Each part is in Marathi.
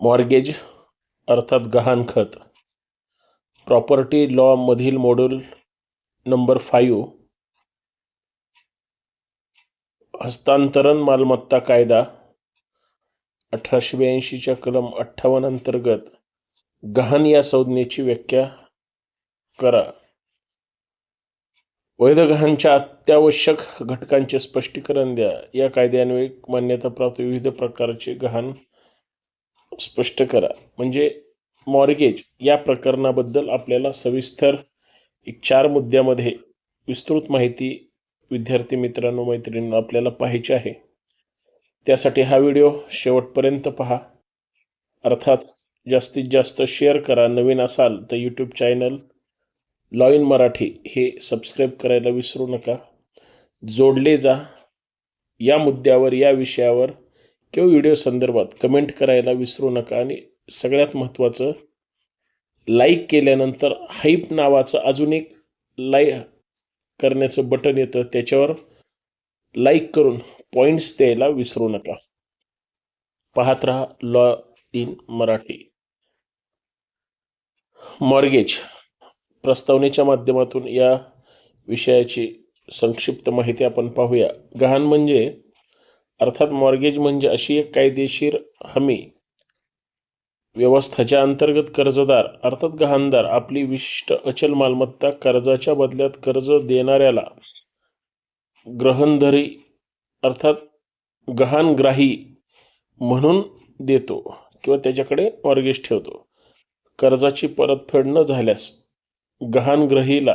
मॉर्गेज अर्थात गहाणखत प्रॉपर्टी लॉमधील मॉड्यूल नंबर फाईव्ह हस्तांतरण मालमत्ता कायदा अठराशे ब्याऐंशीच्या कलम अठ्ठावन्न अंतर्गत गहाण या संज्ञेची व्याख्या करा. वैध गहाणच्या अत्यावश्यक घटकांचे स्पष्टीकरण द्या. या कायद्यान्वये मान्यताप्राप्त विविध प्रकारचे गहाण स्पष्ट करा. म्हणजे मॉर्गेज या प्रकरणाबद्दल आपल्याला सविस्तर एक चार मुद्द्यामध्ये विस्तृत माहिती विद्यार्थी मित्रांनो मैत्रिणींनो आपल्याला पाहायची आहे. त्यासाठी हा व्हिडिओ शेवटपर्यंत पहा. अर्थात जास्तीत जास्त शेअर करा. नवीन असाल तर YouTube channel law in Marathi हे सबस्क्राईब करायला विसरू नका. जोडले जा. या मुद्द्यावर या विषयावर किंवा व्हिडिओ संदर्भात कमेंट करायला विसरू नका आणि सगळ्यात महत्त्वाचं लाईक केल्यानंतर हाईप नावाचं अजून एक लाईक करण्याचं बटन येतं. त्याच्यावर लाईक करून पॉईंट्स द्यायला विसरू नका. पाहत राहा लॉ इन मराठी मॉर्गेज प्रस्तावनेच्या माध्यमातून या विषयाची संक्षिप्त माहिती आपण पाहूया. गहाण म्हणजे अर्थात मॉर्गेज म्हणजे अशी एक कायदेशीर हमी. व्यवस्था ज्या अंतर्गत कर्जदार अर्थात गहाणदार आपली विशिष्ट अचल मालमत्ता कर्जाच्या बदल्यात कर्ज देणाऱ्याला ग्रहणधरी अर्थात गहाणग्राही म्हणून देतो किंवा त्याच्याकडे मॉर्गेज ठेवतो. कर्जाची परतफेड न झाल्यास गहाणग्रहीला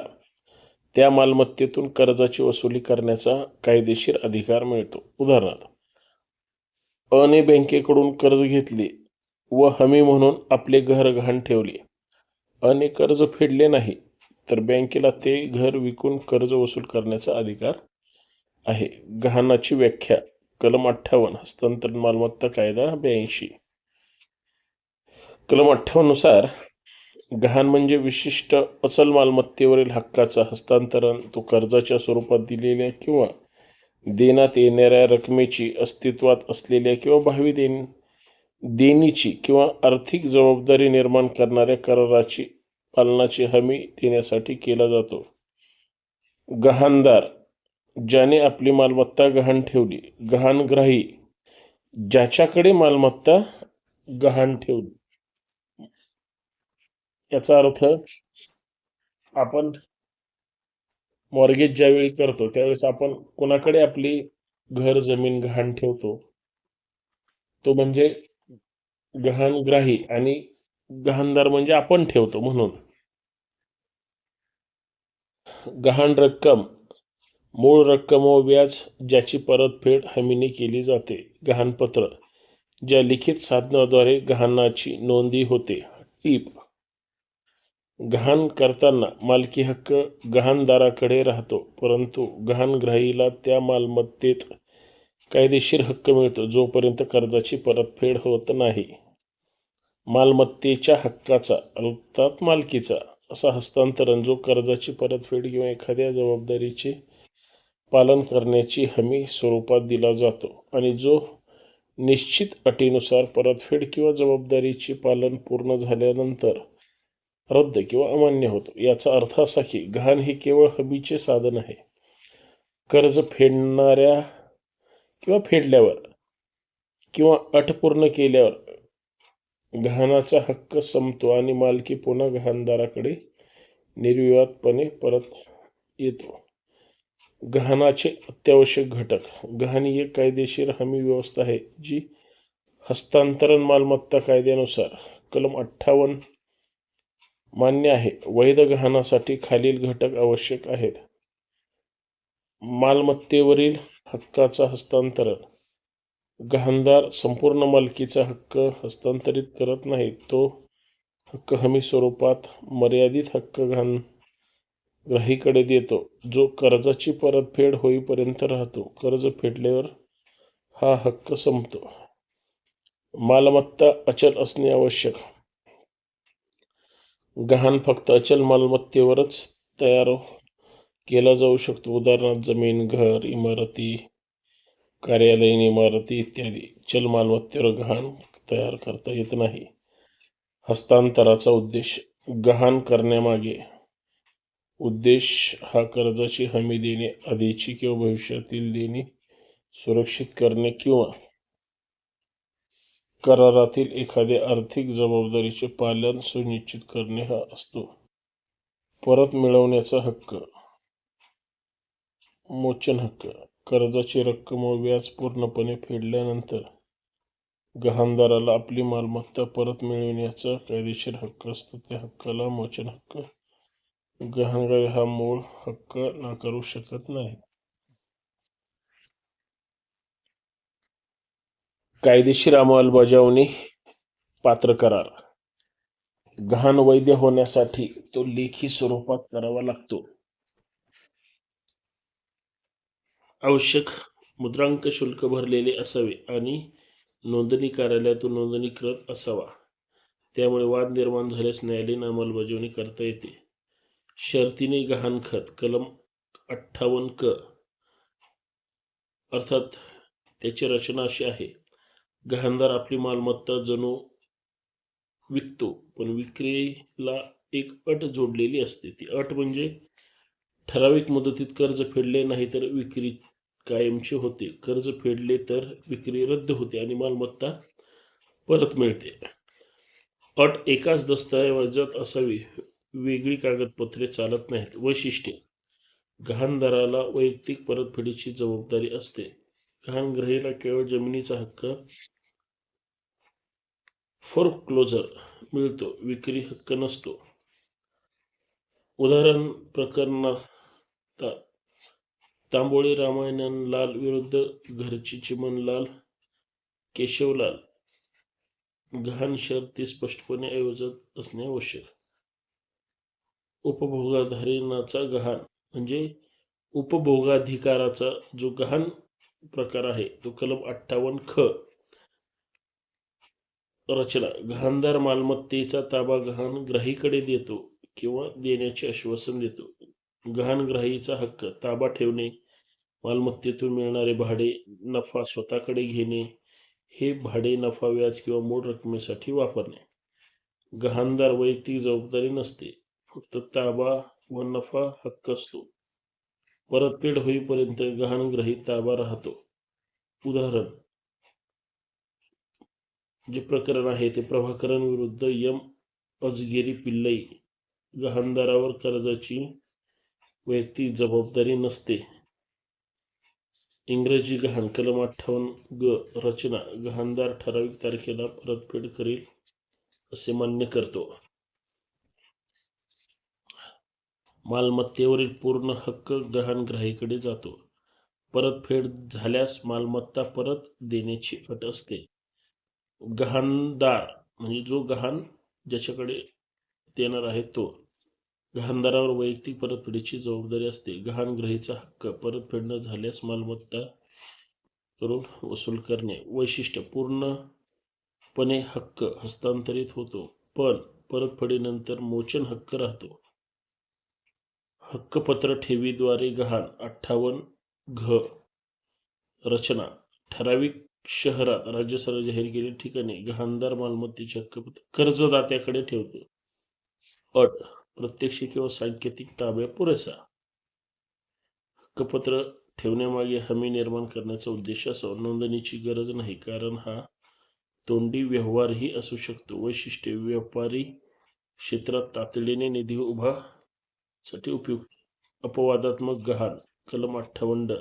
त्या मालमत्तेतून कर्जाची वसुली करण्याचा कायदेशीर अधिकार मिळतो. उदाहरणार्थ अने बँकेकडून कर्ज घेतले व हमी म्हणून आपले घर गहाण ठेवले. अने कर्ज फेडले नाही तर बँकेला ते घर विकून कर्ज वसूल करण्याचा अधिकार आहे. गहाणाची व्याख्या कलम अठ्ठावन्न हस्तांतरण मालमत्ता कायदा ब्याऐंशी. कलम अठ्ठावन्नुसार गहाण म्हणजे विशिष्ट अचल मालमत्तेवरील हक्काचा हस्तांतरण तो कर्जाच्या स्वरूपात दिलेल्या किंवा देण्यात येणाऱ्या रकमेची अस्तित्वात असलेल्या किंवा भावी देण देणीची किंवा आर्थिक जबाबदारी निर्माण करणाऱ्या कराराची पालनाची हमी देण्यासाठी केला जातो. गहाणदार ज्याने आपली मालमत्ता गहाण ठेवली गहाणग्राही ज्याच्याकडे मालमत्ता गहाण ठेवली. याचा अर्थ आपण मॉर्गेज ज्यावेळी करतो त्यावेळेस आपण कोणाकडे आपली घर जमीन गहाण ठेवतो? तो म्हणजे गहाणग्राही आणि गहाणदार म्हणजे आपण ठेवतो म्हणून. गहाण रक्कम मूळ रक्कम व व्याज ज्याची परतफेड हमीने केली जाते गहाणपत्र ज्या लिखित साधनाद्वारे गहाणाची नोंदी होते. टीप गहाण करताना मालकी हक्क गहाणदाराकडे राहतो परंतु गहाणग्राहीला त्या मालमत्तेत कायदेशीर हक्क मिळतो जोपर्यंत कर्जाची परतफेड होत नाही. मालमत्तेच्या हक्काचा अर्थात मालकीचा असा हस्तांतरण जो कर्जाची परतफेड किंवा एखाद्या जबाबदारीचे पालन करण्याची हमी स्वरूपात दिला जातो आणि जो निश्चित अटीनुसार परतफेड किंवा जबाबदारीचे पालन पूर्ण झाल्यानंतर रद्द किंवा अमान्य होतो. याचा अर्थ असा की गहाण हे केवळ हमीचे साधन आहे. कर्ज फेडणाऱ्या किंवा फेडल्यावर किंवा अट पूर्ण केल्यावर गहाणाचा हक्क संपतो आणि मालकी पुन्हा गहाणदाराकडे निर्विवादपणे परत येतो. गहाणाचे अत्यावश्यक घटक. गहाण ही एक कायदेशीर हमी व्यवस्था आहे जी हस्तांतरण मालमत्ता कायद्यानुसार कलम अठ्ठावन्न मान्य आहे. वैध गहाणासाठी खालील घटक आवश्यक आहेत. मालमत्तेवरील हक्काचा हस्तांतरण. गहाणदार संपूर्ण मालकीचा हक्क हस्तांतरित करत नाही तो हक्क हमी स्वरूपात मर्यादित हक्क घाण ग्राहीकडे देतो. जो कर्जाची परतफेड होईपर्यंत राहतो. कर्ज फेडल्यावर हा हक्क संपतो. मालमत्ता अचल असणे आवश्यक. गहाण फक्त अचल मालमत्तेवरच तयार केला जाऊ शकतो. उदाहरणार्थ जमीन घर इमारती कार्यालयीन इमारती इत्यादी. चल मालमत्तेवर गहाण तयार करता येत नाही. हस्तांतराचा उद्देश गहाण करण्यामागे. उद्देश हा कर्जाची हमी देणे आधीची किंवा भविष्यातील देणी सुरक्षित करणे किंवा करारातील एखाद्या आर्थिक जबाबदारीचे पालन सुनिश्चित करणे हा असतो. परत मिळवण्याचा हक्क. मोचन हक्क. कर्जाची रक्कम व व्याज पूर्णपणे फेडल्यानंतर गहाणदाराला आपली मालमत्ता परत मिळविण्याचा कायदेशीर हक्क असतो. त्या हक्काला मोचन हक्क. गहाणगार हा मूळ हक्क नाकारू शकत नाही. कायदेशीर अंमलबजावणी पात्र करार. गहाण वैध होण्यासाठी तो लेखी स्वरूपात करावा लागतो. आवश्यक मुद्रांक शुल्क भरलेले असावे आणि नोंदणी कार्यालयातून नोंदणीकृत असावा. त्यामुळे वाद निर्माण झाल्यास न्यायालयीन अंमलबजावणी करता येते. शर्तीने गहाणखत कलम अठ्ठावन्न क अर्थात त्याची रचना अशी आहे. गहाणदार आपली मालमत्ता जणू विकतो पण विक्रीला एक अट जोडलेली असते. ती अट म्हणजे ठराविक मुदतीत कर्ज फेडले नाही तर विक्री कायमची होते. कर्ज फेडले तर विक्री रद्द होते आणि मालमत्ता परत मिळते. अट एकाच दस्तऐवजात असावी वेगळी कागदपत्रे चालत नाहीत. वैशिष्ट्ये. गहाणदाराला वैयक्तिक परतफेडीची जबाबदारी असते. गहाणग्रहीला केवळ जमिनीचा हक्क क्लोजर मिळतो विक्री हक्क नसतो. उदाहरण प्रकरणात तांबोळी रामायण लाल विरुद्ध घरची चिमनलाल केशवलाल गहाण शर्ती स्पष्टपणे आयोजत असणे आवश्यक. उपभोगाधारीनाचा गहाण म्हणजे उपभोगाधिकाराचा जो गहाण प्रकार आहे. तो कलम अठ्ठावन्न ख. रचना. गहाणदार मालमत्तेचा ताबा गहाण ग्राहीकडे देतो किंवा देण्याचे आश्वासन देतो. गहाणग्राहीचा हक्क ताबा ठेवणे मालमत्तेतून मिळणारे भाडे नफा स्वतःकडे घेणे हे भाडे नफा व्याज किंवा मूळ रकमेसाठी वापरणे. गहाणदार वैयक्तिक जबाबदारी नसते. फक्त ताबा व नफा हक्क असतो. परतफेड होईपर्यंत गहाणग्राही ताबा राहतो. उदाहरण जे प्रकरण आहे ते प्रभाकरण विरुद्ध यम अजगेरी पिल्लई गहाणदारावर कर्जाची वैयक्तिक जबाबदारी नसते. इंग्रजी गहाण कलम अठ्ठावन्न ग रचना गहाणदार ठराविक तारखेला परतफेड करील असे मान्य करतो. मालमत्तेवरील पूर्ण हक्क गहाणग्राहीकडे जातो. परतफेड झाल्यास मालमत्ता परत देण्याची अट असते. गहाणदार म्हणजे जो गहाण ज्याच्याकडे देणार आहे तो. गहाणदारावर वैयक्तिक परतफेडीची जबाबदारी असते. गहाणग्रहीचा हक्क परतफेड न झाल्यास मालमत्ता करून वसूल करणे. वैशिष्ट्य पूर्णपणे हक्क हस्तांतरित होतो. पण परतफेडीनंतर मोचन हक्क राहतो. हक्कपत्र ठेवीद्वारे गहाण अठ्ठावन्न घ. रचना ठराविक शहरात राज्य सरकार जाहीर केलेल्या ठिकाणी गहाणदार मालमत्तेचे हक्कपत्र कर्जदात्याकडे ठेवतो. अट प्रत्यक्ष किंवा सांकेतिक ताब्या पुरेसा. हक्कपत्र ठेवण्यामागे हमी निर्माण करण्याचा उद्देश असावा. नोंदणीची गरज नाही कारण हा तोंडी व्यवहारही असू शकतो. वैशिष्ट्ये व्यापारी क्षेत्रात तातडीने निधी उभा साठी उपयुक्त. अपवादात्मक गहाण कलम अठ्ठावन्न.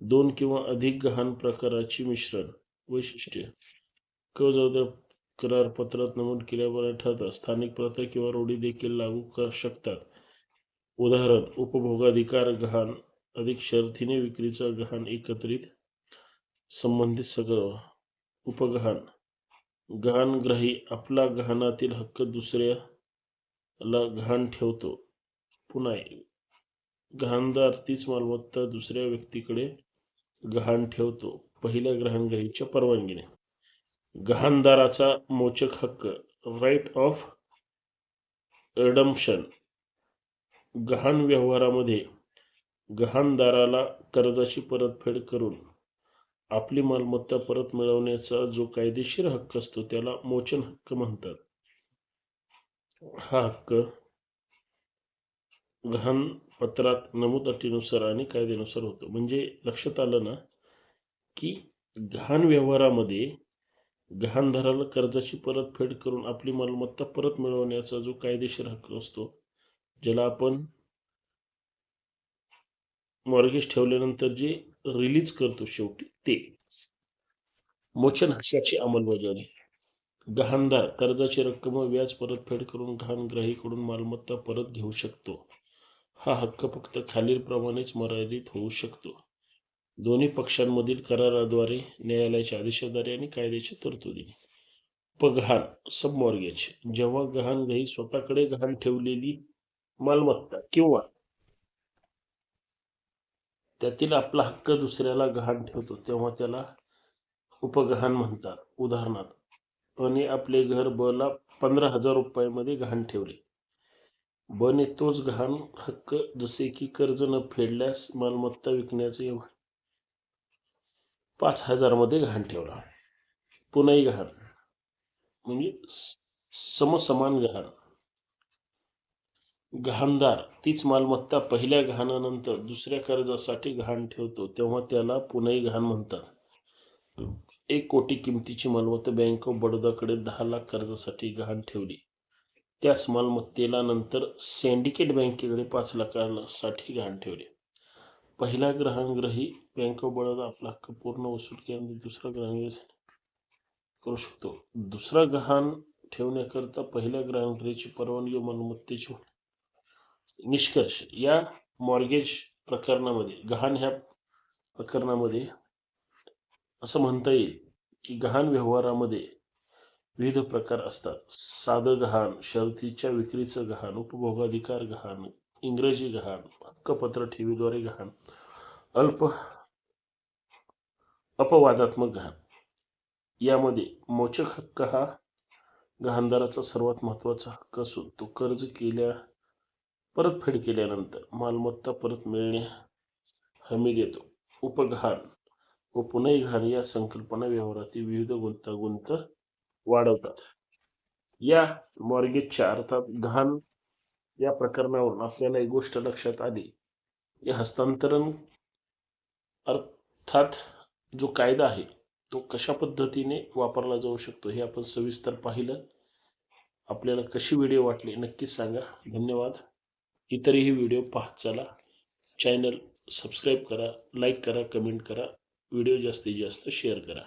दोन किंवा अधिक गहाण प्रकाराची मिश्रण वैशिष्ट्ये. क करारपत्रात नमूद केल्याप्रमाणे ठरतात स्थानिक प्रथा किंवा रूढी देखील लागू कर शकतात. उदाहरण उपभोगाधिकार गहाण अधिक शर्थीने विक्रीचा गहाण एकत्रित. संबंधित सगळं. उपगहाण गहाणग्राही आपला गहाणातील हक्क दुसऱ्याला गहाण ठेवतो. पुन्हा गहाणदार तीच मालमत्ता दुसऱ्या व्यक्तीकडे गहाण ठेवतो. पहिल्या ग्रहणग्राहीच्या परवानगीने. गहाणदाराचा मोचक हक्क. राईट ऑफ एडम्शन गहाण व्यवहारामध्ये गहाणदाराला कर्जाची परतफेड करून आपली मालमत्ता परत मिळवण्याचा जो कायदेशीर हक्क असतो त्याला मोचन हक्क म्हणतात. हा हक्क पत्रात नमूद अटीनुसार आणि कायद्यानुसार होतो. म्हणजे लक्षात आलं ना की गहाण व्यवहारामध्ये गहाणधाराला कर्जाची परतफेड करून आपली मालमत्ता परत मिळवण्याचा जो कायदेशीर हक्क असतो ज्याला आपण मॉर्गेज ठेवल्यानंतर जे रिलीज करतो शेवटी ते. मोचन हक्काची अंमलबजावणी. गहाणदार कर्जाची रक्कम व्याज परतफेड करून गहाण ग्राहीकडून मालमत्ता परत घेऊ शकतो. हा हक्क फक्त खालीलप्रमाणेच मर्यादित होऊ शकतो. दोन्ही पक्षांमधील कराराद्वारे न्यायालयाच्या आदेशाद्वारे आणि कायद्याच्या तरतुदी. उपगहाण सबमॉर्गेज. जेव्हा गहाण ग्राही स्वतःकडे गहाण ठेवलेली मालमत्ता किंवा त्यातील आपला हक्क दुसऱ्याला गहाण ठेवतो तेव्हा त्याला उपगहाण म्हणतात. उदाहरणार्थ आणि आपले घर ब ला पंधरा हजार रुपयामध्ये गहाण ठेवले. बने तोच घाण हक्क जसे की कर्ज न फेडल्यास मालमत्ता विकण्याचे पाच हजारमध्ये ठेवला. पुन्हाही घाण. म्हणजे समसमान घाण. घाणदार. तीच मालमत्ता पहिल्या घाणानंतर दुसऱ्या कर्जासाठी घाण ठेवतो तेव्हा त्याला पुन्हाही घाण म्हणतात. एक कोटी किमतीची मालमत्ता बँक ऑफ बडोदाकडे दहा लाख कर्जासाठी गहाण ठेवली. त्याच मालमत्तेला नंतर सिंडिकेट बँकेकडे पाच लाखासाठी गहाण ठेवले. पहिला ग्रहांग्रही बँक ऑफ बडोदा आपला हक्क पूर्ण वसूल केल्यानंतर दुसरा ग्रहांग्रही करू शकतो. दुसरा गहाण ठेवण्याकरता पहिल्या ग्रहांग्रहीची परवानगी मालमत्तेची निष्कर्ष या मॉर्गेज प्रकरणामध्ये गहाण ह्या प्रकरणामध्ये असं म्हणता येईल की गहाण व्यवहारामध्ये विविध प्रकार असतात. साधं गहाण शर्तीच्या विक्रीचं गहाण उपभोगाधिकार गहाण इंग्रजी गहाण हक्कपत्र ठेवीद्वारे गहाण अल्प अपवादात्मक गहाण. यामध्ये मोचक हक्क हा गहाणदाराचा सर्वात महत्त्वाचा हक्क असून तो कर्ज केल्या परतफेड केल्यानंतर मालमत्ता परत मिळणे हमी देतो. उपगहाण व पुन्हा घाण या संकल्पना व्यवहारातील विविध गुंतागुंत वाढवतात. या मॉर्गेजच्या अर्थात गहाण या प्रकरणावरून आपल्याला एक गोष्ट लक्षात आली. की हस्तांतरण अर्थात जो कायदा आहे तो कशा पद्धतीने वापरला जाऊ शकतो हे आपण सविस्तर पाहिलं. आपल्याला कशी व्हिडिओ वाटली नक्कीच सांगा. धन्यवाद. इतरही व्हिडिओ पाहत चला. चॅनल सबस्क्राईब करा लाईक करा कमेंट करा. व्हिडिओ जास्तीत जास्त शेअर करा.